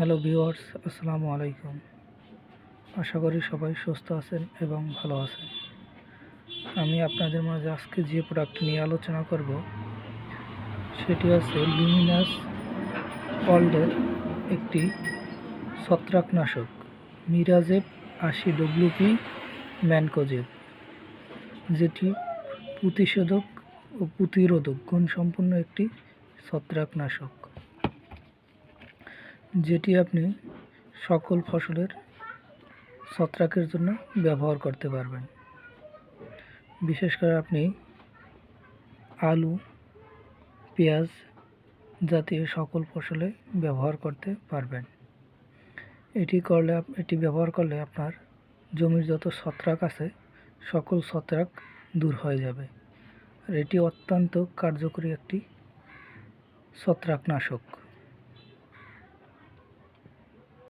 Hello viewers আসসালামু আলাইকুম। আশা করি সবাই সুস্থ আছেন এবং ভালো আছেন। আমি আপনাদের মাঝে আজকে যে প্রোডাক্ট নিয়ে আলোচনা করব, সেটি হচ্ছে লিমিনাস ওয়ার্ল্ডের একটি ছত্রাকনাশক মিরাজেব আশি ডব্লিউপি ম্যানকোজেব যেটি প্রতিষেধক ও প্রতিরোধক গুণসম্পন্ন একটি ছত্রাকনাশক। যেটি আপনি সকল ফসলের ছত্রাকের জন্য ব্যবহার করতে পারবেন। বিশেষ করে আপনি আলু, পেঁয়াজ জাতীয় সকল ফসলে ব্যবহার করতে পারবেন। এটি করলে এটি ব্যবহার করলে আপনার জমির যত ছত্রাক আছে, সকল ছত্রাক দূর হয়ে যাবে। আর এটি অত্যন্ত কার্যকরী একটি ছত্রাকনাশক।